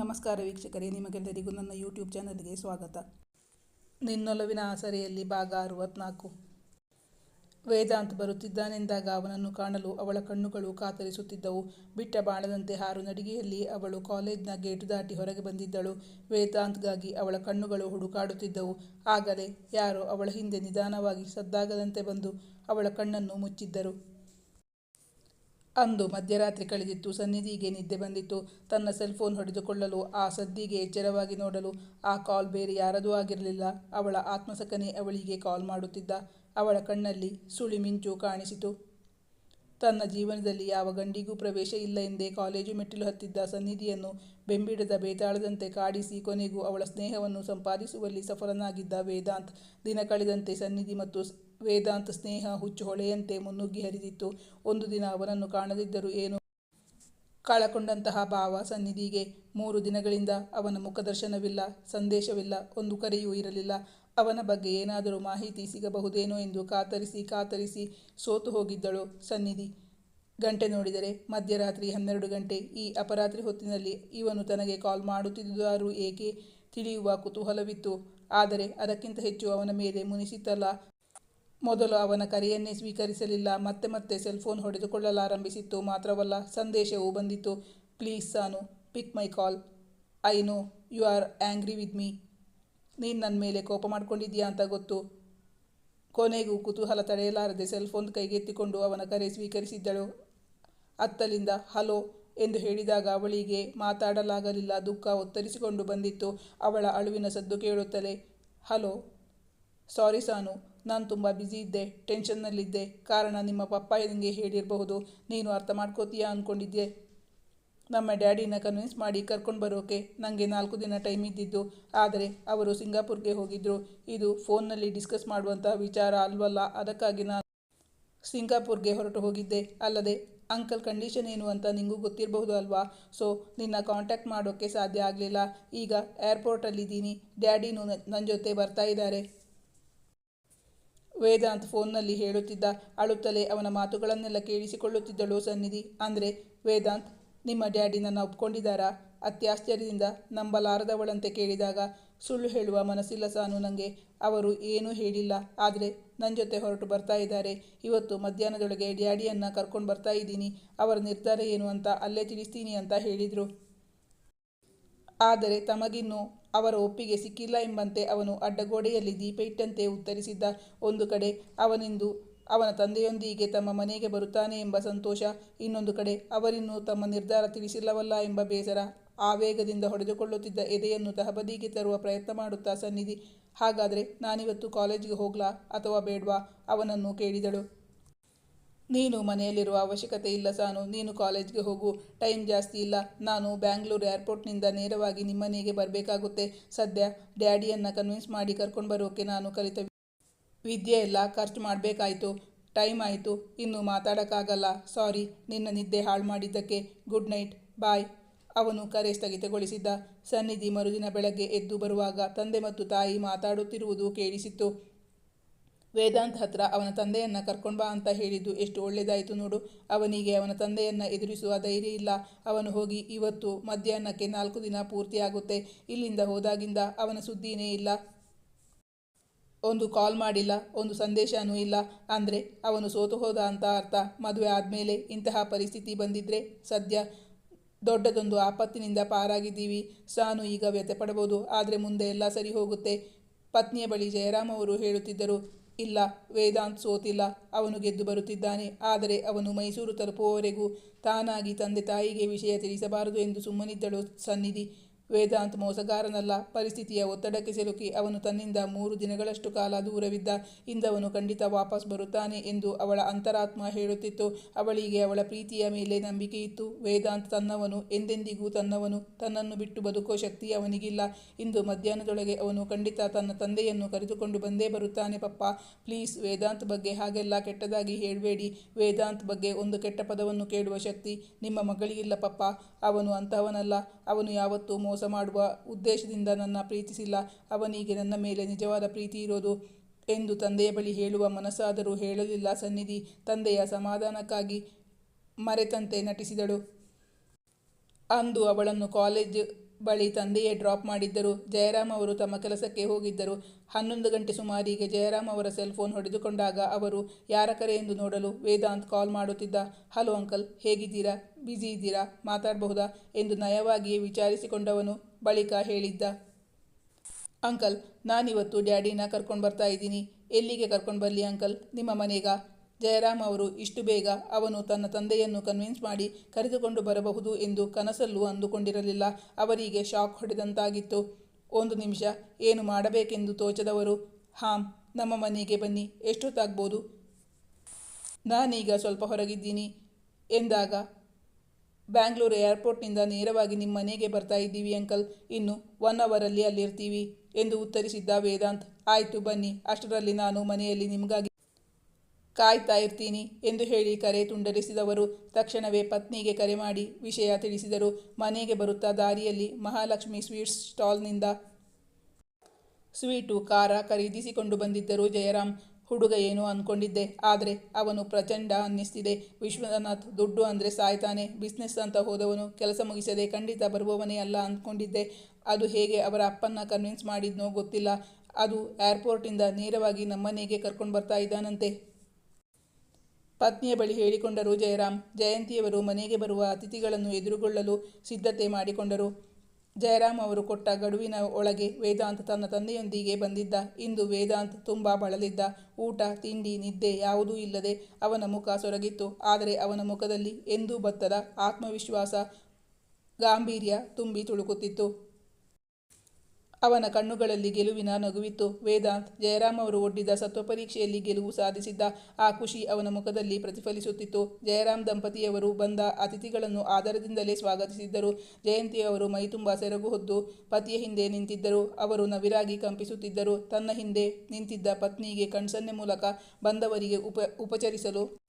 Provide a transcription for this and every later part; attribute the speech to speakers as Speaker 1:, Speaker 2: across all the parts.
Speaker 1: ನಮಸ್ಕಾರ ವೀಕ್ಷಕರೇ, ನಿಮಗೆಲ್ಲರಿಗೂ ನನ್ನ ಯೂಟ್ಯೂಬ್ ಚಾನಲ್ಗೆ ಸ್ವಾಗತ. ನಿನ್ನೊಲವಿನ ಆಸರೆಯಲ್ಲಿ ಭಾಗ ಅರುವತ್ನಾಲ್ಕು. ವೇದಾಂತ್ ಬರುತ್ತಿದ್ದಾನೆಂದಾಗ ಅವನನ್ನು ಕಾಣಲು ಅವಳ ಕಣ್ಣುಗಳು ಕಾತರಿಸುತ್ತಿದ್ದವು. ಬಿಟ್ಟ ಬಾಣದಂತೆ ಹಾರು ನಡಿಗೆಯಲ್ಲಿ ಅವಳು ಕಾಲೇಜ್ನ ಗೇಟು ದಾಟಿ ಹೊರಗೆ ಬಂದಿದ್ದಳು. ವೇದಾಂತ್ಗಾಗಿ ಅವಳ ಕಣ್ಣುಗಳು ಹುಡುಕಾಡುತ್ತಿದ್ದವು. ಆಗಲೇ ಯಾರೋ ಅವಳ ಹಿಂದೆ ನಿಧಾನವಾಗಿ ಸದ್ದಾಗದಂತೆ ಬಂದು ಅವಳ ಕಣ್ಣನ್ನು ಮುಚ್ಚಿದ್ದರು. ಅಂದು ಮಧ್ಯರಾತ್ರಿ ಕಳೆದಿತ್ತು. ಸನ್ನಿಧಿಗೆ ನಿದ್ದೆ ಬಂದಿತ್ತು. ತನ್ನ ಸೆಲ್ ಫೋನ್ ಹೊಡೆದುಕೊಳ್ಳಲು, ಆ ಸದ್ದಿಗೆ ಎಚ್ಚರವಾಗಿ ನೋಡಲು ಆ ಕಾಲ್ ಬೇರೆ ಯಾರದೂ ಆಗಿರಲಿಲ್ಲ. ಅವಳ ಆತ್ಮಸಖನೇ ಅವಳಿಗೆ ಕಾಲ್ ಮಾಡುತ್ತಿದ್ದ. ಅವಳ ಕಣ್ಣಲ್ಲಿ ಸುಳಿ ಮಿಂಚು ಕಾಣಿಸಿತು. ತನ್ನ ಜೀವನದಲ್ಲಿ ಯಾವ ಗಂಡಿಗೂ ಪ್ರವೇಶ ಇಲ್ಲ ಎಂದೇ ಕಾಲೇಜು ಮೆಟ್ಟಿಲು ಹತ್ತಿದ್ದ ಸನ್ನಿಧಿಯನ್ನು ಬೆಂಬಿಡದ ಬೇತಾಳದಂತೆ ಕಾಡಿಸಿ ಕೊನೆಗೂ ಅವಳ ಸ್ನೇಹವನ್ನು ಸಂಪಾದಿಸುವಲ್ಲಿ ಸಫಲನಾಗಿದ್ದ ವೇದಾಂತ್. ದಿನ ಕಳೆದಂತೆ ಸನ್ನಿಧಿ ಮತ್ತು ವೇದಾಂತ್ ಸ್ನೇಹ ಹುಚ್ಚು ಹೊಳೆಯಂತೆ ಮುನ್ನುಗ್ಗಿ ಹರಿದಿತ್ತು. ಒಂದು ದಿನ ಅವನನ್ನು ಕಾಣದಿದ್ದರೂ ಏನು ಕಳಕೊಂಡಂತಹ ಭಾವ ಸನ್ನಿಧಿಗೆ. ಮೂರು ದಿನಗಳಿಂದ ಅವನ ಮುಖದರ್ಶನವಿಲ್ಲ, ಸಂದೇಶವಿಲ್ಲ, ಒಂದು ಕರೆಯೂ ಇರಲಿಲ್ಲ. ಅವನ ಬಗ್ಗೆ ಏನಾದರೂ ಮಾಹಿತಿ ಸಿಗಬಹುದೇನೋ ಎಂದು ಕಾತರಿಸಿ ಕಾತರಿಸಿ ಸೋತು ಹೋಗಿದ್ದಳು ಸನ್ನಿಧಿ. ಗಂಟೆ ನೋಡಿದರೆ ಮಧ್ಯರಾತ್ರಿ ಹನ್ನೆರಡು ಗಂಟೆ. ಈ ಅಪರಾತ್ರಿ ಹೊತ್ತಿನಲ್ಲಿ ಇವನು ತನಗೆ ಕಾಲ್ ಮಾಡುತ್ತಿದ್ದುದಾರು ಏಕೆ ತಿಳಿಯುವ ಕುತೂಹಲವಿತ್ತು. ಆದರೆ ಅದಕ್ಕಿಂತ ಹೆಚ್ಚು ಅವನ ಮೇಲೆ ಮುನಿಸಿತಲ್ಲ. ಮೊದಲು ಅವನ ಕರೆಯನ್ನೇ ಸ್ವೀಕರಿಸಲಿಲ್ಲ. ಮತ್ತೆ ಮತ್ತೆ ಸೆಲ್ಫೋನ್ ಹೊಡೆದುಕೊಳ್ಳಲಾರಂಭಿಸಿತ್ತು. ಮಾತ್ರವಲ್ಲ, ಸಂದೇಶವೂ ಬಂದಿತ್ತು. Please Sanu, pick my call. I know you are angry with me. ನೀನು ನನ್ನ ಮೇಲೆ ಕೋಪ ಮಾಡ್ಕೊಂಡಿದ್ದೀಯಾ ಅಂತ ಗೊತ್ತು. ಕೊನೆಗೂ ಕುತೂಹಲ ತಡೆಯಲಾರದೆ ಸೆಲ್ ಫೋನ್ ಕೈಗೆತ್ತಿಕೊಂಡು ಅವನ ಕರೆ ಸ್ವೀಕರಿಸಿದ್ದಳು. ಅತ್ತಲಿಂದ, ಹಲೋ ಎಂದು ಹೇಳಿದಾಗ ಅವಳಿಗೆ ಮಾತಾಡಲಾಗಲಿಲ್ಲ. ದುಃಖ ಒತ್ತರಿಸಿಕೊಂಡು ಬಂದಿತ್ತು. ಅವಳ ಅಳುವಿನ ಸದ್ದು ಕೇಳುತ್ತಲೇ, ಹಲೋ ಸಾರಿ ಸಾನು, ನಾನು ತುಂಬ ಬ್ಯುಸಿ ಇದ್ದೆ ಟೆನ್ಷನ್ನಲ್ಲಿದ್ದೆ ಕಾರಣ ನಿಮ್ಮ ಪಪ್ಪ ನಿಮಗೆ ಹೇಳಿರಬಹುದು. ನೀನು ಅರ್ಥ ಮಾಡ್ಕೋತೀಯಾ ಅಂದ್ಕೊಂಡಿದ್ದೆ ನಮ್ಮ ಡ್ಯಾಡಿನ ಕನ್ವಿನ್ಸ್ ಮಾಡಿ ಕರ್ಕೊಂಡು ಬರೋಕೆ ನನಗೆ ನಾಲ್ಕು ದಿನ ಟೈಮ್ ಇದ್ದಿದ್ದು. ಆದರೆ ಅವರು ಸಿಂಗಾಪುರ್ಗೆ ಹೋಗಿದ್ದರು ಇದು ಫೋನ್ನಲ್ಲಿ ಡಿಸ್ಕಸ್ ಮಾಡುವಂಥ ವಿಚಾರ ಅಲ್ವಲ್ಲ. ಅದಕ್ಕಾಗಿ ನಾನು ಸಿಂಗಾಪುರ್ಗೆ ಹೊರಟು ಹೋಗಿದ್ದೆ. ಅಲ್ಲದೆ ಅಂಕಲ್ ಕಂಡೀಷನ್ ಏನು ಅಂತ ನಿಂಗೂ ಗೊತ್ತಿರಬಹುದು ಅಲ್ವಾ? ಸೊ ನಿನ್ನ ಕಾಂಟ್ಯಾಕ್ಟ್ ಮಾಡೋಕ್ಕೆ ಸಾಧ್ಯ ಆಗಲಿಲ್ಲ. ಈಗ ಏರ್ಪೋರ್ಟಲ್ಲಿದ್ದೀನಿ ಡ್ಯಾಡಿನೂ ನನ್ನ ಜೊತೆ ಬರ್ತಾ ಇದ್ದಾರೆ. ವೇದಾಂತ್ ಫೋನ್ನಲ್ಲಿ ಹೇಳುತ್ತಿದ್ದ, ಅಳುತ್ತಲೇ ಅವನ ಮಾತುಗಳನ್ನೆಲ್ಲ ಕೇಳಿಸಿಕೊಳ್ಳುತ್ತಿದ್ದಳು ಸನ್ನಿಧಿ. ಅಂದರೆ ವೇದಾಂತ್ ನಿಮ್ಮ ಡ್ಯಾಡಿ ನನ್ನ ಒಪ್ಕೊಂಡಿದ್ದಾರಾ? ಅತ್ಯಾಶ್ಚರ್ಯದಿಂದ ನಂಬಲಾರದವಳಂತೆ ಕೇಳಿದಾಗ ಸುಳ್ಳು ಹೇಳುವ ಮನಸ್ಸಿಲ್ಲ ಸಾನು ನನಗೆ ಅವರು ಏನೂ ಹೇಳಿಲ್ಲ, ಆದರೆ ನನ್ನ ಜೊತೆ ಹೊರಟು ಬರ್ತಾ ಇದ್ದಾರೆ. ಇವತ್ತು ಮಧ್ಯಾಹ್ನದೊಳಗೆ ಡ್ಯಾಡಿಯನ್ನು ಕರ್ಕೊಂಡು ಬರ್ತಾ ಇದ್ದೀನಿ. ಅವರ ನಿರ್ಧಾರ ಏನು ಅಂತ ಅಲ್ಲೇ ತಿಳಿಸ್ತೀನಿ ಅಂತ ಹೇಳಿದರು. ಆದರೆ ತಮಗಿನ್ನೂ ಅವರ ಒಪ್ಪಿಗೆ ಸಿಕ್ಕಿಲ್ಲ ಎಂಬಂತೆ ಅವನು ಅಡ್ಡಗೋಡೆಯಲ್ಲಿ ದೀಪ ಇಟ್ಟಂತೆ ಉತ್ತರಿಸಿದ್ದ. ಒಂದು ಕಡೆ ಅವನಿಂದು ಅವನ ತಂದೆಯೊಂದಿಗೆ ತಮ್ಮ ಮನೆಗೆ ಬರುತ್ತಾನೆ ಎಂಬ ಸಂತೋಷ ಇನ್ನೊಂದು ಕಡೆ ಅವರಿನ್ನೂ ತಮ್ಮ ನಿರ್ಧಾರ ತಿಳಿಸಿಲ್ಲವಲ್ಲ ಎಂಬ ಬೇಸರ. ಆವೇಗದಿಂದ ಹೊಡೆದುಕೊಳ್ಳುತ್ತಿದ್ದ ಎದೆಯನ್ನು ತಹಬದಿಗೆ ತರುವ ಪ್ರಯತ್ನ ಮಾಡುತ್ತಾ ಸನ್ನಿಧಿ, ಹಾಗಾದರೆ ನಾನಿವತ್ತು ಕಾಲೇಜಿಗೆ ಹೋಗ್ಲಾ ಅಥವಾ ಬೇಡ್ವಾ? ಅವನನ್ನು ಕೇಳಿದಳು. ನೀನು ಮನೆಯಲ್ಲಿರುವ ಅವಶ್ಯಕತೆ ಇಲ್ಲ ಸಾನು, ನೀನು ಕಾಲೇಜ್ಗೆ ಹೋಗು, ಟೈಮ್ ಜಾಸ್ತಿ ಇಲ್ಲ. ನಾನು ಬ್ಯಾಂಗ್ಳೂರು ಏರ್ಪೋರ್ಟ್ನಿಂದ ನೇರವಾಗಿ ನಿಮ್ಮನೆಗೆ ಬರಬೇಕಾಗುತ್ತೆ. ಸದ್ಯ ಡ್ಯಾಡಿಯನ್ನು ಕನ್ವಿನ್ಸ್ ಮಾಡಿ ಕರ್ಕೊಂಡು ಬರೋಕೆ ನಾನು ಕಲಿತ ವಿದ್ಯೆ ಎಲ್ಲ ಖರ್ಚು ಮಾಡಬೇಕಾಯಿತು, ಟೈಮ್ ಆಯಿತು, ಇನ್ನು ಮಾತಾಡೋಕ್ಕಾಗಲ್ಲ. ಸಾರಿ, ನಿನ್ನ ನಿದ್ದೆ ಹಾಳು ಮಾಡಿದ್ದಕ್ಕೆ ಗುಡ್ ನೈಟ್, ಬಾಯ್. ಅವನು ಕರೆ ಸ್ಥಗಿತಗೊಳಿಸಿದ್ದ. ಸನ್ನಿಧಿ ಮರುದಿನ ಬೆಳಗ್ಗೆ ಎದ್ದು ಬರುವಾಗ ತಂದೆ ಮತ್ತು ತಾಯಿ ಮಾತಾಡುತ್ತಿರುವುದು ಕೇಳಿಸಿತ್ತು. ವೇದಾಂತ್ ಹತ್ರ ಅವನ ತಂದೆಯನ್ನು ಕರ್ಕೊಂಡು ಬಾ ಅಂತ ಹೇಳಿದ್ದು ಎಷ್ಟು ಒಳ್ಳೆಯದಾಯಿತು ನೋಡು. ಅವನಿಗೆ ಅವನ ತಂದೆಯನ್ನು ಎದುರಿಸುವ ಧೈರ್ಯ ಇಲ್ಲ. ಅವನು ಹೋಗಿ ಇವತ್ತು ಮಧ್ಯಾಹ್ನಕ್ಕೆ ನಾಲ್ಕು ದಿನ ಪೂರ್ತಿಯಾಗುತ್ತೆ. ಇಲ್ಲಿಂದ ಹೋದಾಗಿಂದ ಅವನ ಸುದ್ದಿನೇ ಇಲ್ಲ. ಒಂದು ಕಾಲ್ ಮಾಡಿಲ್ಲ, ಒಂದು ಸಂದೇಶನೂ ಇಲ್ಲ ಅಂದರೆ ಅವನು ಸೋತು ಹೋದ ಅಂತ ಅರ್ಥ. ಮದುವೆ ಆದಮೇಲೆ ಇಂತಹ ಪರಿಸ್ಥಿತಿ ಬಂದಿದ್ದರೆ ಸದ್ಯ ದೊಡ್ಡದೊಂದು ಆಪತ್ತಿನಿಂದ ಪಾರಾಗಿದ್ದೀವಿ. ಸಾನು ಈಗ ವ್ಯಥೆ ಪಡಬಹುದು ಆದರೆ ಮುಂದೆ ಎಲ್ಲ ಸರಿ ಹೋಗುತ್ತೆ. ಪತ್ನಿಯ ಬಳಿ ಜಯರಾಮ್ ಅವರು ಹೇಳುತ್ತಿದ್ದರು, ಇಲ್ಲ, ವೇದಾಂತ್ ಸೋತಿಲ್ಲ, ಅವನು ಗೆದ್ದು ಬರುತ್ತಿದ್ದಾನೆ. ಆದರೆ ಅವನು ಮೈಸೂರು ತಲುಪುವವರೆಗೂ ತಾನಾಗಿ ತಂದೆ ತಾಯಿಗೆ ವಿಷಯ ತಿಳಿಸಬಾರದು ಎಂದು ಸುಮ್ಮನಿದ್ದಳು ಸನ್ನಿಧಿ. ವೇದಾಂತ್ ಮೋಸಗಾರನಲ್ಲ. ಪರಿಸ್ಥಿತಿಯ ಒತ್ತಡಕ್ಕೆ ಸಿಲುಕಿ ಅವನು ತನ್ನಿಂದ ಮೂರು ದಿನಗಳಷ್ಟು ಕಾಲ ದೂರವಿದ್ದ. ಇಂದವನು ಖಂಡಿತ ವಾಪಸ್ ಬರುತ್ತಾನೆ ಎಂದು ಅವಳ ಅಂತರಾತ್ಮ ಹೇಳುತ್ತಿತ್ತು. ಅವಳಿಗೆ ಅವಳ ಪ್ರೀತಿಯ ಮೇಲೆ ನಂಬಿಕೆ ಇತ್ತು. ವೇದಾಂತ್ ತನ್ನವನು, ಎಂದೆಂದಿಗೂ ತನ್ನವನು, ತನ್ನನ್ನು ಬಿಟ್ಟು ಬದುಕೋ ಶಕ್ತಿ ಅವನಿಗಿಲ್ಲ. ಇಂದು ಮಧ್ಯಾಹ್ನದೊಳಗೆ ಅವನು ಖಂಡಿತ ತನ್ನ ತಂದೆಯನ್ನು ಕರೆದುಕೊಂಡು ಬಂದೇ ಬರುತ್ತಾನೆ ಪಪ್ಪ. ಪ್ಲೀಸ್, ವೇದಾಂತ್ ಬಗ್ಗೆ ಹಾಗೆಲ್ಲ ಕೆಟ್ಟದಾಗಿ ಹೇಳಬೇಡಿ. ವೇದಾಂತ್ ಬಗ್ಗೆ ಒಂದು ಕೆಟ್ಟ ಪದವನ್ನು ಕೇಳುವ ಶಕ್ತಿ ನಿಮ್ಮ ಮಗಳಿಗಿಲ್ಲ ಪಪ್ಪ. ಅವನು ಅಂತಹವನಲ್ಲ. ಅವನು ಯಾವತ್ತೂ ಮೋಸ ಮಾಡುವ ಉದ್ದೇಶದಿಂದ ನನ್ನ ಪ್ರೀತಿಸಿಲ್ಲ. ಅವನಿಗೆ ನನ್ನ ಮೇಲೆ ನಿಜವಾದ ಪ್ರೀತಿ ಇರೋದು ಎಂದು ತಂದೆಯ ಬಳಿ ಹೇಳುವ ಮನಸ್ಸಾದರೂ ಹೇಳಲಿಲ್ಲ ಸನ್ನಿಧಿ. ತಂದೆಯ ಸಮಾಧಾನಕ್ಕಾಗಿ ಮರೆತಂತೆ ನಟಿಸಿದಳು. ಅಂದು ಅವಳನ್ನು ಕಾಲೇಜ್ ಬಳಿ ತಂದೆಯೇ ಡ್ರಾಪ್ ಮಾಡಿದ್ದರು. ಜಯರಾಮ್ ಅವರು ತಮ್ಮ ಕೆಲಸಕ್ಕೆ ಹೋಗಿದ್ದರು. ಹನ್ನೊಂದು ಗಂಟೆ ಸುಮಾರಿಗೆ ಜಯರಾಮ್ ಅವರ ಸೆಲ್ ಫೋನ್ ಹೊಡೆದುಕೊಂಡಾಗ ಅವರು, ಯಾರ ಕರೆ ಎಂದು ನೋಡಲು ವೇದಾಂತ್ ಕಾಲ್ ಮಾಡುತ್ತಿದ್ದ? ಹಲೋ ಅಂಕಲ್, ಹೇಗಿದ್ದೀರಾ? ಬ್ಯುಸಿ ಇದ್ದೀರಾ? ಮಾತಾಡಬಹುದಾ? ಎಂದು ನಯವಾಗಿಯೇ ವಿಚಾರಿಸಿಕೊಂಡವನು ಬಳಿಕ ಹೇಳಿದ್ದ, ಅಂಕಲ್, ನಾನಿವತ್ತು ಡ್ಯಾಡಿನ ಕರ್ಕೊಂಡು ಬರ್ತಾ ಇದ್ದೀನಿ. ಎಲ್ಲಿಗೆ ಕರ್ಕೊಂಡು ಬರಲಿ ಅಂಕಲ್? ನಿಮ್ಮ ಮನೆಗಾ? ಜಯರಾಮ್ ಅವರು, ಇಷ್ಟು ಬೇಗ ಅವನು ತನ್ನ ತಂದೆಯನ್ನು ಕನ್ವಿನ್ಸ್ ಮಾಡಿ ಕರೆದುಕೊಂಡು ಬರಬಹುದು ಎಂದು ಕನಸಲ್ಲೂ ಅಂದುಕೊಂಡಿರಲಿಲ್ಲ. ಅವರಿಗೆ ಶಾಕ್ ಹೊಡೆದಂತಾಗಿತ್ತು. ಒಂದು ನಿಮಿಷ, ಏನು ಮಾಡಬೇಕೆಂದು ತೋಚದವರು? ಹಾಂ, ನಮ್ಮ ಮನೆಗೆ ಬನ್ನಿ, ಎಷ್ಟೊತ್ತಾಗ್ಬೋದು? ನಾನೀಗ ಸ್ವಲ್ಪ ಹೊರಗಿದ್ದೀನಿ ಎಂದಾಗ, ಬ್ಯಾಂಗ್ಳೂರು ಏರ್ಪೋರ್ಟ್ನಿಂದ ನೇರವಾಗಿ ನಿಮ್ಮ ಮನೆಗೆ ಬರ್ತಾ ಇದ್ದೀವಿ ಅಂಕಲ್, ಇನ್ನು ಒನ್ ಅವರಲ್ಲಿ ಅಲ್ಲಿರ್ತೀವಿ ಎಂದು ಉತ್ತರಿಸಿದ್ದ ವೇದಾಂತ್, ಆಯಿತು ಬನ್ನಿ, ಅಷ್ಟರಲ್ಲಿ ನಾನು ಮನೆಯಲ್ಲಿ ನಿಮಗಾಗಿ ಕಾಯ್ತಾ ಇರ್ತೀನಿ ಎಂದು ಹೇಳಿ ಕರೆ ತುಂಡರಿಸಿದವರು. ತಕ್ಷಣವೇ ಪತ್ನಿಗೆ ಕರೆ ಮಾಡಿ ವಿಷಯ ತಿಳಿಸಿದರು. ಮನೆಗೆ ಬರುತ್ತಾ ದಾರಿಯಲ್ಲಿ ಮಹಾಲಕ್ಷ್ಮಿ ಸ್ವೀಟ್ಸ್ ಸ್ಟಾಲ್ನಿಂದ ಸ್ವೀಟು, ಖಾರ ಖರೀದಿಸಿಕೊಂಡು ಬಂದಿದ್ದರು ಜಯರಾಮ್. ಹುಡುಗ ಏನೋ ಅಂದ್ಕೊಂಡಿದ್ದೆ ಆದರೆ ಅವನು ಪ್ರಚಂಡ ಅನ್ನಿಸ್ತಿದೆ. ವಿಶ್ವನಾಥ್ ದುಡ್ಡು ಅಂದರೆ ಸಾಯ್ತಾನೆ. ಬಿಸ್ನೆಸ್ ಅಂತ ಹೋದವನು ಕೆಲಸ ಮುಗಿಸದೆ ಖಂಡಿತ ಬರುವವನೇ ಅಲ್ಲ ಅಂದ್ಕೊಂಡಿದ್ದೆ ಅದು ಹೇಗೆ ಅವರ ಅಪ್ಪನ್ನ ಕನ್ವಿನ್ಸ್ ಮಾಡಿದ್ನೋ ಗೊತ್ತಿಲ್ಲ. ಅದು ಏರ್ಪೋರ್ಟಿಂದ ನೇರವಾಗಿ ನಮ್ಮನೆಗೆ ಕರ್ಕೊಂಡು ಬರ್ತಾ ಇದ್ದಾನಂತೆ. ಪತ್ನಿಯ ಬಳಿ ಹೇಳಿಕೊಂಡರು ಜಯರಾಮ್ ಜಯಂತಿಯವರು ಮನೆಗೆ ಬರುವ ಅತಿಥಿಗಳನ್ನು ಎದುರುಗೊಳ್ಳಲು ಸಿದ್ಧತೆ ಮಾಡಿಕೊಂಡರು. ಜಯರಾಮ್ ಅವರು ಕೊಟ್ಟ ಗಡುವಿನ ಒಳಗೆ ವೇದಾಂತ್ ತನ್ನ ತಂದೆಯೊಂದಿಗೆ ಬಂದಿದ್ದ. ಇಂದು ವೇದಾಂತ್ ತುಂಬ ಬಳಲಿದ್ದ. ಊಟ, ತಿಂಡಿ, ನಿದ್ದೆ ಯಾವುದೂ ಇಲ್ಲದೆ ಅವನ ಮುಖ ಸೊರಗಿತ್ತು. ಆದರೆ ಅವನ ಮುಖದಲ್ಲಿ ಎಂದೂ ಬತ್ತದ ಆತ್ಮವಿಶ್ವಾಸ, ಗಾಂಭೀರ್ಯ ತುಂಬಿ ತುಳುಕುತ್ತಿತ್ತು. ಅವನ ಕಣ್ಣುಗಳಲ್ಲಿ ಗೆಲುವಿನ ನಗುವಿತ್ತು. ವೇದಾಂತ್, ಜಯರಾಮ್ ಅವರು ಒಡ್ಡಿದ ಸತ್ವಪರೀಕ್ಷೆಯಲ್ಲಿ ಗೆಲುವು ಸಾಧಿಸಿದ್ದ ಆ ಖುಷಿ ಅವನ ಮುಖದಲ್ಲಿ ಪ್ರತಿಫಲಿಸುತ್ತಿತ್ತು. ಜಯರಾಮ್ ದಂಪತಿಯವರು ಬಂದ ಅತಿಥಿಗಳನ್ನು ಆದರದಿಂದಲೇ ಸ್ವಾಗತಿಸಿದ್ದರು. ಜಯಂತಿಯವರು ಮೈತುಂಬ ಸೆರಗು ಹೊದ್ದು ಪತಿಯ ಹಿಂದೆ ನಿಂತಿದ್ದರು. ಅವರು ನವಿರಾಗಿ ಕಂಪಿಸುತ್ತಿದ್ದರು. ತನ್ನ ಹಿಂದೆ ನಿಂತಿದ್ದ ಪತ್ನಿಗೆ ಕಣ್ಸನ್ನೆ ಮೂಲಕ ಬಂದವರಿಗೆ ಉಪ, ಉಪಚರಿಸಲು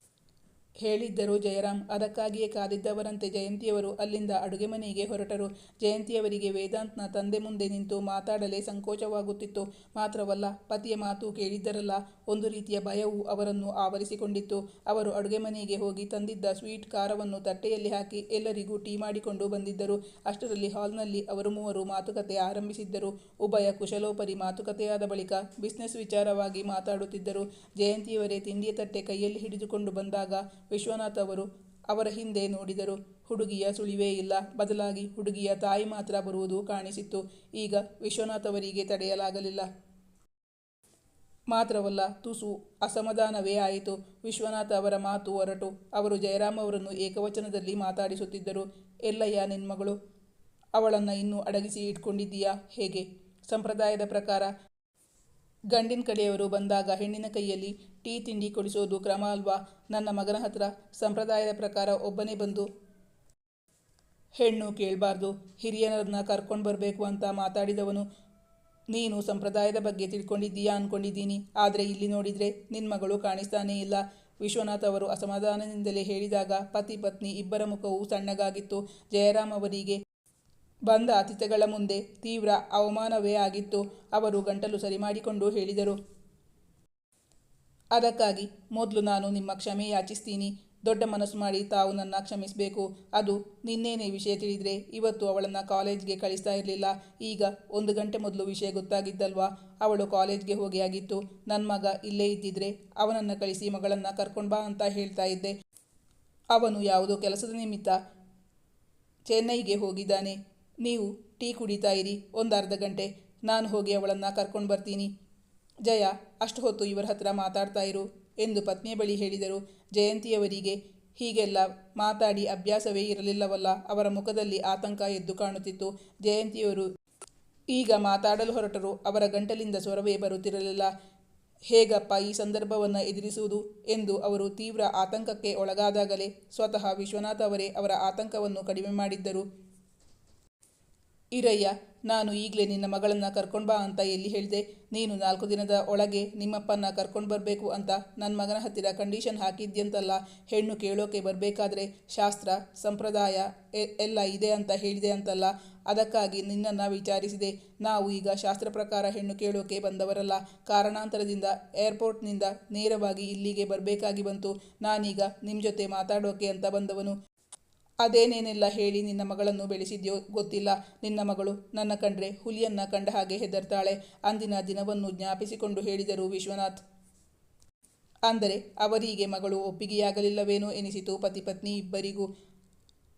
Speaker 1: ಹೇಳಿದ್ದರು ಜಯರಾಮ್. ಅದಕ್ಕಾಗಿಯೇ ಕಾದಿದ್ದವರಂತೆ ಜಯಂತಿಯವರು ಅಲ್ಲಿಂದ ಅಡುಗೆ ಮನೆಗೆ ಹೊರಟರು. ಜಯಂತಿಯವರಿಗೆ ವೇದಾಂತ್ನ ತಂದೆ ಮುಂದೆ ನಿಂತು ಮಾತಾಡಲೇ ಸಂಕೋಚವಾಗುತ್ತಿತ್ತು. ಮಾತ್ರವಲ್ಲ, ಪತಿಯ ಮಾತು ಕೇಳಿದ್ದರಲ್ಲ. ಒಂದು ರೀತಿಯ ಭಯವು ಅವರನ್ನು ಆವರಿಸಿಕೊಂಡಿತ್ತು. ಅವರು ಅಡುಗೆ ಮನೆಗೆ ಹೋಗಿ ತಂದಿದ್ದ ಸ್ವೀಟ್ ಖಾರವನ್ನು ತಟ್ಟೆಯಲ್ಲಿ ಹಾಕಿ ಎಲ್ಲರಿಗೂ ಟೀ ಮಾಡಿಕೊಂಡು ಬಂದಿದ್ದರು. ಅಷ್ಟರಲ್ಲಿ ಹಾಲ್ನಲ್ಲಿ ಅವರು ಮೂವರು ಮಾತುಕತೆ ಆರಂಭಿಸಿದ್ದರು. ಉಭಯ ಕುಶಲೋಪರಿ ಮಾತುಕತೆಯಾದ ಬಳಿಕ ಬಿಸ್ನೆಸ್ ವಿಚಾರವಾಗಿ ಮಾತಾಡುತ್ತಿದ್ದರು. ಜಯಂತಿಯವರೇ ತಿಂಡಿಯ ತಟ್ಟೆ ಕೈಯಲ್ಲಿ ಹಿಡಿದುಕೊಂಡು ಬಂದಾಗ ವಿಶ್ವನಾಥ್ ಅವರು ಅವರ ಹಿಂದೆ ನೋಡಿದರು ಹುಡುಗಿಯ ಸುಳಿವೇ ಇಲ್ಲ. ಬದಲಾಗಿ ಹುಡುಗಿಯ ತಾಯಿ ಮಾತ್ರ ಬರುವುದು ಕಾಣಿಸಿತ್ತು. ಈಗ ವಿಶ್ವನಾಥ್ ಅವರಿಗೆ ತಡೆಯಲಾಗಲಿಲ್ಲ. ಮಾತ್ರವಲ್ಲ, ತುಸು ಅಸಮಾಧಾನವೇ ಆಯಿತು. ವಿಶ್ವನಾಥ್ ಅವರ ಮಾತು ಹೊರಟು. ಅವರು ಜಯರಾಮ್ ಅವರನ್ನು ಏಕವಚನದಲ್ಲಿ ಮಾತಾಡಿಸುತ್ತಿದ್ದರು. ಎಲ್ಲಯ್ಯ ನಿನ್ಮಗಳು ಅವಳನ್ನು ಇನ್ನೂ ಅಡಗಿಸಿ ಇಟ್ಕೊಂಡಿದ್ದೀಯಾ? ಹೇಗೆ? ಸಂಪ್ರದಾಯದ ಪ್ರಕಾರ ಗಂಡಿನ ಕಡೆಯವರು ಬಂದಾಗ ಹೆಣ್ಣಿನ ಕೈಯಲ್ಲಿ ಟೀ ತಿಂಡಿ ಕೊಡಿಸೋದು ಕ್ರಮ ಅಲ್ವಾ? ನನ್ನ ಮಗನ ಹತ್ರ ಸಂಪ್ರದಾಯದ ಪ್ರಕಾರ ಒಬ್ಬನೇ ಬಂದು ಹೆಣ್ಣು ಕೇಳಬಾರ್ದು ಹಿರಿಯರನ್ನ ಕರ್ಕೊಂಡು ಬರಬೇಕು ಅಂತ ಮಾತಾಡಿದವನು, ನೀನು ಸಂಪ್ರದಾಯದ ಬಗ್ಗೆ ತಿಳ್ಕೊಂಡಿದ್ದೀಯಾ ಅಂದ್ಕೊಂಡಿದ್ದೀನಿ ಆದರೆ ಇಲ್ಲಿ ನೋಡಿದರೆ ನಿನ್ನ ಮಗಳು ಕಾಣಿಸ್ತಾನೇ ಇಲ್ಲ. ವಿಶ್ವನಾಥ್ ಅವರು ಅಸಮಾಧಾನದಿಂದಲೇ ಹೇಳಿದಾಗ ಪತಿ ಪತ್ನಿ ಇಬ್ಬರ ಮುಖವೂ ಸಣ್ಣಗಾಗಿತ್ತು. ಜಯರಾಮ್ ಅವರಿಗೆ ಬಂದ ಅತಿಥಿಗಳ ಮುಂದೆ ತೀವ್ರ ಅವಮಾನವೇ ಆಗಿತ್ತು. ಅವರು ಗಂಟಲು ಸರಿ ಮಾಡಿಕೊಂಡು ಹೇಳಿದರು. ಅದಕ್ಕಾಗಿ ಮೊದಲು ನಾನು ನಿಮ್ಮ ಕ್ಷಮೆ ಯಾಚಿಸ್ತೀನಿ. ದೊಡ್ಡ ಮನಸ್ಸು ಮಾಡಿ ತಾವು ನನ್ನ ಕ್ಷಮಿಸಬೇಕು. ಅದು ನಿನ್ನೇನೇ ವಿಷಯ ತಿಳಿದರೆ ಇವತ್ತು ಅವಳನ್ನು ಕಾಲೇಜ್ಗೆ ಕಳಿಸ್ತಾ ಇರಲಿಲ್ಲ. ಈಗ ಒಂದು ಗಂಟೆ ಮೊದಲು ವಿಷಯ ಗೊತ್ತಾಗಿದ್ದಲ್ವಾ? ಅವಳು ಕಾಲೇಜ್ಗೆ ಹೋಗಿ ಆಗಿತ್ತು. ನನ್ನ ಮಗ ಇಲ್ಲೇ ಇದ್ದಿದ್ರೆ ಅವನನ್ನು ಕಳಿಸಿ ಮಗಳನ್ನು ಕರ್ಕೊಂಡು ಬಾ ಅಂತ ಹೇಳ್ತಾ ಇದ್ದೆ. ಅವನು ಯಾವುದೋ ಕೆಲಸದ ನಿಮಿತ್ತ ಚೆನ್ನೈಗೆ ಹೋಗಿದ್ದಾನೆ. ನೀವು ಟೀ ಕುಡಿತಾ ಇರಿ ಒಂದು ಅರ್ಧ ಗಂಟೆ. ನಾನು ಹೋಗಿ ಅವಳನ್ನು ಕರ್ಕೊಂಡು ಬರ್ತೀನಿ. ಜಯ, ಅಷ್ಟು ಹೊತ್ತು ಇವರ ಹತ್ರ ಮಾತಾಡ್ತಾ ಇರು ಎಂದು ಪತ್ನಿಯ ಬಳಿ ಹೇಳಿದರು. ಜಯಂತಿಯವರಿಗೆ ಹೀಗೆಲ್ಲ ಮಾತಾಡಿ ಅಭ್ಯಾಸವೇ ಇರಲಿಲ್ಲವಲ್ಲ. ಅವರ ಮುಖದಲ್ಲಿ ಆತಂಕ ಎದ್ದು ಕಾಣುತ್ತಿತ್ತು. ಜಯಂತಿಯವರು ಈಗ ಮಾತಾಡಲು ಹೊರಟರು. ಅವರ ಗಂಟಲಿಂದ ಸ್ವರವೇ ಬರುತ್ತಿರಲಿಲ್ಲ. ಹೇಗಪ್ಪ ಈ ಸಂದರ್ಭವನ್ನು ಎದುರಿಸುವುದು ಎಂದು ಅವರು ತೀವ್ರ ಆತಂಕಕ್ಕೆ ಒಳಗಾದಾಗಲೇ ಸ್ವತಃ ವಿಶ್ವನಾಥ್ ಅವರೇ ಅವರ ಆತಂಕವನ್ನು ಕಡಿಮೆ ಮಾಡಿದ್ದರು. ಇರಯ್ಯ, ನಾನು ಈಗಲೇ ನಿನ್ನ ಮಗಳನ್ನು ಕರ್ಕೊಂಡು ಬಾ ಅಂತ ಎಲ್ಲಿ ಹೇಳಿದೆ? ನೀನು ನಾಲ್ಕು ದಿನದ ಒಳಗೆ ನಿಮ್ಮಪ್ಪನ ಕರ್ಕೊಂಡು ಬರಬೇಕು ಅಂತ ನನ್ನ ಮಗನ ಹತ್ತಿರ ಕಂಡೀಷನ್ ಹಾಕಿದ್ಯಂತಲ್ಲ, ಹೆಣ್ಣು ಕೇಳೋಕೆ ಬರಬೇಕಾದ್ರೆ ಶಾಸ್ತ್ರ, ಸಂಪ್ರದಾಯ ಎಲ್ಲ ಇದೆ ಅಂತ ಹೇಳಿದೆ ಅಂತಲ್ಲ, ಅದಕ್ಕಾಗಿ ನಿನ್ನನ್ನು ವಿಚಾರಿಸಿದೆ. ನಾವು ಈಗ ಶಾಸ್ತ್ರ ಪ್ರಕಾರ ಹೆಣ್ಣು ಕೇಳೋಕೆ ಬಂದವರಲ್ಲ, ಕಾರಣಾಂತರದಿಂದ ಏರ್ಪೋರ್ಟ್ನಿಂದ ನೇರವಾಗಿ ಇಲ್ಲಿಗೆ ಬರಬೇಕಾಗಿ ಬಂತು. ನಾನೀಗ ನಿಮ್ಮ ಜೊತೆ ಮಾತಾಡೋಕೆ ಅಂತ ಬಂದವನು. ಅದೇನೇನೆಲ್ಲ ಹೇಳಿ ನಿನ್ನ ಮಗಳನ್ನು ಬೆಳೆಸಿದ್ಯೋ ಗೊತ್ತಿಲ್ಲ. ನಿನ್ನ ಮಗಳು ನನ್ನ ಕಂಡ್ರೆ ಹುಲಿಯನ್ನ ಕಂಡ ಹಾಗೆ ಹೆದರ್ತಾಳೆ. ಅಂದಿನ ದಿನವನ್ನು ಜ್ಞಾಪಿಸಿಕೊಂಡು ಹೇಳಿದರು ವಿಶ್ವನಾಥ್. ಅಂದರೆ ಅವರಿಗೆ ಮಗಳು ಒಪ್ಪಿಗೆಯಾಗಲಿಲ್ಲವೇನೋ ಎನಿಸಿತು ಪತಿ ಪತ್ನಿ ಇಬ್ಬರಿಗೂ.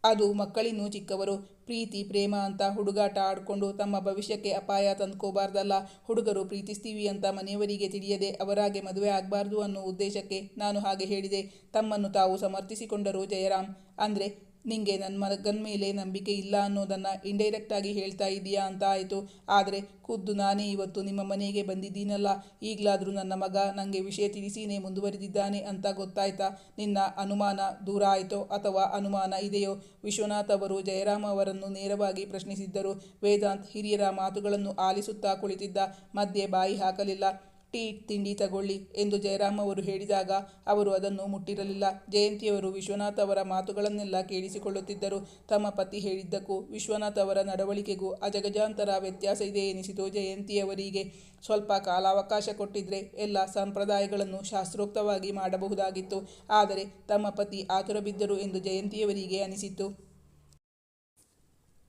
Speaker 1: ಅದು ಮಕ್ಕಳಿನ್ನೂ ಚಿಕ್ಕವರು. ಪ್ರೀತಿ, ಪ್ರೇಮ ಅಂತ ಹುಡುಗಾಟ ಆಡಿಕೊಂಡು ತಮ್ಮ ಭವಿಷ್ಯಕ್ಕೆ ಅಪಾಯ ತಂದ್ಕೋಬಾರ್ದಲ್ಲ. ಹುಡುಗರು ಪ್ರೀತಿಸ್ತೀವಿ ಅಂತ ಮನೆಯವರಿಗೆ ತಿಳಿಯದೆ ಅವರಾಗೆ ಮದುವೆ ಆಗಬಾರ್ದು ಅನ್ನೋ ಉದ್ದೇಶಕ್ಕೆ ನಾನು ಹಾಗೆ ಹೇಳಿದೆ. ತಮ್ಮನ್ನು ತಾವು ಸಮರ್ಥಿಸಿಕೊಂಡರು ಜಯರಾಮ್. ಅಂದರೆ ನಿಂಗೆ ನನ್ನ ಮಗನ ಮೇಲೆ ನಂಬಿಕೆ ಇಲ್ಲ ಅನ್ನೋದನ್ನು ಇಂಡೈರೆಕ್ಟಾಗಿ ಹೇಳ್ತಾ ಇದೀಯಾ ಅಂತ ಆಯಿತು. ಆದರೆ ಖುದ್ದು ನಾನೇ ಇವತ್ತು ನಿಮ್ಮ ಮನೆಗೆ ಬಂದಿದ್ದೀನಲ್ಲ. ಈಗಲಾದರೂ ನನ್ನ ಮಗ ನನಗೆ ವಿಷಯ ತಿಳಿಸಿನೇ ಮುಂದುವರೆದಿದ್ದಾನೆ ಅಂತ ಗೊತ್ತಾಯ್ತಾ? ನಿನ್ನ ಅನುಮಾನ ದೂರ ಆಯಿತೋ ಅಥವಾ ಅನುಮಾನ ಇದೆಯೋ? ವಿಶ್ವನಾಥ್ ಅವರು ಜಯರಾಮ್ ಅವರನ್ನು ನೇರವಾಗಿ ಪ್ರಶ್ನಿಸಿದ್ದರು. ವೇದಾಂತ್ ಹಿರಿಯರ ಮಾತುಗಳನ್ನು ಆಲಿಸುತ್ತಾ ಕುಳಿತಿದ್ದ. ಮಧ್ಯೆ ಬಾಯಿ ಹಾಕಲಿಲ್ಲ. ಟೀ ತಿಂಡಿ ತಗೊಳ್ಳಿ ಎಂದು ಜಯರಾಮ್ ಅವರು ಹೇಳಿದಾಗ ಅವರು ಅದನ್ನು ಮುಟ್ಟಿರಲಿಲ್ಲ. ಜಯಂತಿಯವರು ವಿಶ್ವನಾಥ್ ಅವರ ಮಾತುಗಳನ್ನೆಲ್ಲ ಕೇಳಿಸಿಕೊಳ್ಳುತ್ತಿದ್ದರು. ತಮ್ಮ ಪತಿ ಹೇಳಿದ್ದಕ್ಕೂ ವಿಶ್ವನಾಥ್ ಅವರ ನಡವಳಿಕೆಗೂ ಅಜಗಜಾಂತರ ವ್ಯತ್ಯಾಸ ಇದೆ ಎನಿಸಿತು. ಜಯಂತಿಯವರಿಗೆ ಸ್ವಲ್ಪ ಕಾಲಾವಕಾಶ ಕೊಟ್ಟಿದ್ರೆ ಎಲ್ಲ ಸಂಪ್ರದಾಯಗಳನ್ನು ಶಾಸ್ತ್ರೋಕ್ತವಾಗಿ ಮಾಡಬಹುದಾಗಿತ್ತು. ಆದರೆ ತಮ್ಮ ಪತಿ ಆತುರ ಬಿದ್ದರು ಎಂದು ಜಯಂತಿಯವರಿಗೆ ಅನಿಸಿತು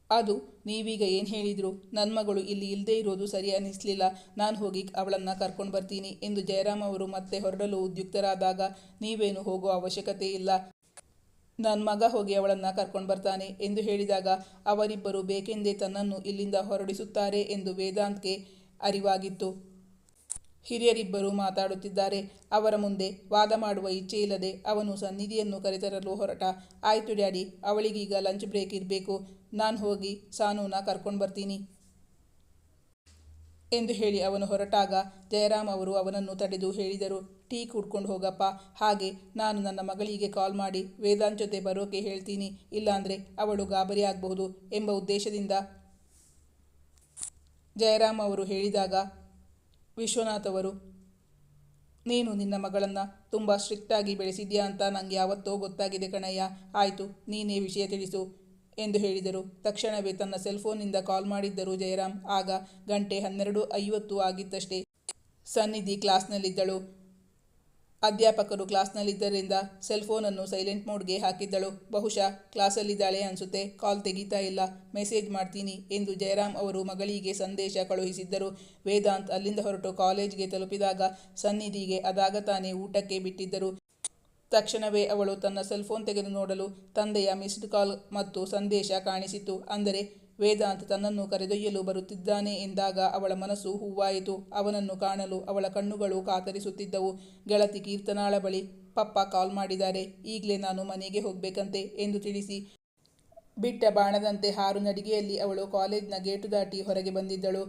Speaker 1: ಅದು, ನೀವೀಗ ಏನು ಹೇಳಿದ್ರು? ನನ್ನ ಮಗಳು ಇಲ್ಲಿ ಇಲ್ಲದೆ ಇರೋದು ಸರಿ ಅನ್ನಿಸ್ಲಿಲ್ಲ ನಾನು ಹೋಗಿ ಅವಳನ್ನು ಕರ್ಕೊಂಡು ಬರ್ತೀನಿ ಎಂದು ಜಯರಾಮ್ ಅವರು ಮತ್ತೆ ಹೊರಡಲು ಉದ್ಯುಕ್ತರಾದಾಗ ನೀವೇನು ಹೋಗೋ ಅವಶ್ಯಕತೆ ಇಲ್ಲ. ನನ್ನ ಮಗ ಹೋಗಿ ಅವಳನ್ನು ಕರ್ಕೊಂಡು ಬರ್ತಾನೆ ಎಂದು ಹೇಳಿದಾಗ ಅವರಿಬ್ಬರು ಬೇಕೆಂದೇ ತನ್ನನ್ನು ಇಲ್ಲಿಂದ ಹೊರಡಿಸುತ್ತಾರೆ ಎಂದು ವೇದಾಂತ್ಗೆ ಅರಿವಾಗಿತ್ತು. ಹಿರಿಯರಿಬ್ಬರು ಮಾತಾಡುತ್ತಿದ್ದಾರೆ. ಅವರ ಮುಂದೆ ವಾದ ಮಾಡುವ ಇಚ್ಛೆ ಇಲ್ಲದೆ ಅವನು ಸನ್ನಿಧಿಯನ್ನು ಕರೆತರಲು ಹೊರಟ. ಆಯಿತು ಡ್ಯಾಡಿ, ಅವಳಿಗೀಗ ಲಂಚ್ ಬ್ರೇಕ್ ಇರಬೇಕು. ನಾನು ಹೋಗಿ ಸಾನೂನ ಕರ್ಕೊಂಡು ಬರ್ತೀನಿ. ಎಂದು ಹೇಳಿ ಅವನು ಹೊರಟಾಗ ಜಯರಾಮ್ ಅವರು ಅವನನ್ನು ತಡೆದು ಹೇಳಿದರು. ಟೀ ಕುಡ್ಕೊಂಡು ಹೋಗಪ್ಪ. ಹಾಗೆ ನಾನು ನನ್ನ ಮಗಳಿಗೆ ಕಾಲ್ ಮಾಡಿ ವೇದಾಂತ್ ಜೊತೆ ಬರೋಕೆ ಹೇಳ್ತೀನಿ. ಇಲ್ಲಾಂದರೆ ಅವಳು ಗಾಬರಿ ಆಗಬಹುದು ಎಂಬ ಉದ್ದೇಶದಿಂದ ಜಯರಾಮ್ ಅವರು ಹೇಳಿದಾಗ ವಿಶ್ವನಾಥ್ ಅವರು ನೀನು ನಿನ್ನ ಮಗಳನ್ನು ತುಂಬ ಸ್ಟ್ರಿಕ್ಟಾಗಿ ಬೆಳೆಸಿದ್ಯಾ ಅಂತ ನನಗೆ ಯಾವತ್ತೋ ಗೊತ್ತಾಗಿದೆ ಕಣಯ್ಯ. ಆಯಿತು, ನೀನೇ ವಿಷಯ ತಿಳಿಸು ಎಂದು ಹೇಳಿದರು. ತಕ್ಷಣವೇ ತನ್ನ ಸೆಲ್ಫೋನ್ನಿಂದ ಕಾಲ್ ಮಾಡಿದ್ದರು ಜಯರಾಮ್. ಆಗ ಗಂಟೆ ಹನ್ನೆರಡು ಐವತ್ತು ಆಗಿತ್ತಷ್ಟೇ. ಸನ್ನಿಧಿ ಕ್ಲಾಸ್ನಲ್ಲಿದ್ದಳು. ಅಧ್ಯಾಪಕರು ಕ್ಲಾಸ್ನಲ್ಲಿದ್ದರಿಂದ ಸೆಲ್ಫೋನನ್ನು ಸೈಲೆಂಟ್ ಮೋಡ್ಗೆ ಹಾಕಿದ್ದಳು. ಬಹುಶಃ ಕ್ಲಾಸಲ್ಲಿದ್ದಾಳೆ ಅನಿಸುತ್ತೆ. ಕಾಲ್ ತೆಗೀತಾ ಇಲ್ಲ. ಮೆಸೇಜ್ ಮಾಡ್ತೀನಿ ಎಂದು ಜಯರಾಮ್ ಅವರು ಮಗಳಿಗೆ ಸಂದೇಶ ಕಳುಹಿಸಿದ್ದರು. ವೇದಾಂತ್ ಅಲ್ಲಿಂದ ಹೊರಟು ಕಾಲೇಜ್ಗೆ ತಲುಪಿದಾಗ ಸನ್ನಿಧಿಗೆ ಅದಾಗ ತಾನೇ ಊಟಕ್ಕೆ ಬಿಟ್ಟಿದ್ದರು. ತಕ್ಷಣವೇ ಅವಳು ತನ್ನ ಸೆಲ್ಫೋನ್ ತೆಗೆದು ನೋಡಲು ತಂದೆಯ ಮಿಸ್ಡ್ ಕಾಲ್ ಮತ್ತು ಸಂದೇಶ ಕಾಣಿಸಿತು. ಅಂದರೆ ವೇದಾಂತ್ ತನ್ನನ್ನು ಕರೆದೊಯ್ಯಲು ಬರುತ್ತಿದ್ದಾನೆ ಎಂದಾಗ ಅವಳ ಮನಸ್ಸು ಹೂವಾಯಿತು. ಅವನನ್ನು ಕಾಣಲು ಅವಳ ಕಣ್ಣುಗಳು ಕಾತರಿಸುತ್ತಿದ್ದವು. ಗೆಳತಿ ಕೀರ್ತನಾಳ ಬಳಿ ಪಪ್ಪ ಕಾಲ್ ಮಾಡಿದ್ದಾರೆ. ಈಗಲೇ ನಾನು ಮನೆಗೆ ಹೋಗಬೇಕಂತೆ ಎಂದು ತಿಳಿಸಿ ಬಿಟ್ಟ ಬಾಣದಂತೆ ಹಾರು ನಡಿಗೆಯಲ್ಲಿ ಅವಳು ಕಾಲೇಜ್ನ ಗೇಟು ದಾಟಿ ಹೊರಗೆ ಬಂದಿದ್ದಳು.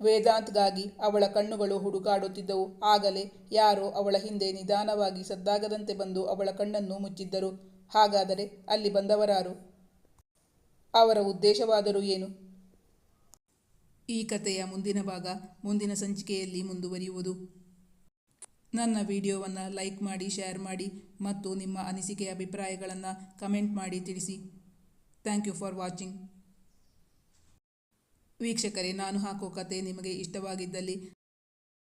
Speaker 1: ವೇದಾಂತ್ಗಾಗಿ ಅವಳ ಕಣ್ಣುಗಳು ಹುಡುಕಾಡುತ್ತಿದ್ದವು. ಆಗಲೇ ಯಾರೋ ಅವಳ ಹಿಂದೆ ನಿಧಾನವಾಗಿ ಸದ್ದಾಗದಂತೆ ಬಂದು ಅವಳ ಕಣ್ಣನ್ನು ಮುಚ್ಚಿದ್ದರು. ಹಾಗಾದರೆ ಅಲ್ಲಿ ಬಂದವರಾರು? ಅವರ ಉದ್ದೇಶವಾದರೂ ಏನು? ಈ ಕಥೆಯ ಮುಂದಿನ ಭಾಗ ಮುಂದಿನ ಸಂಚಿಕೆಯಲ್ಲಿ ಮುಂದುವರಿಯುವುದು. ನನ್ನ ವಿಡಿಯೋವನ್ನು ಲೈಕ್ ಮಾಡಿ, ಶೇರ್ ಮಾಡಿ ಮತ್ತು ನಿಮ್ಮ ಅನಿಸಿಕೆ ಅಭಿಪ್ರಾಯಗಳನ್ನು ಕಮೆಂಟ್ ಮಾಡಿ ತಿಳಿಸಿ. Thank you for watching. ವೀಕ್ಷಕರೇ, ನಾನು ಹಾಕೋ ಕತೆ ನಿಮಗೆ ಇಷ್ಟವಾಗಿದ್ದಲ್ಲಿ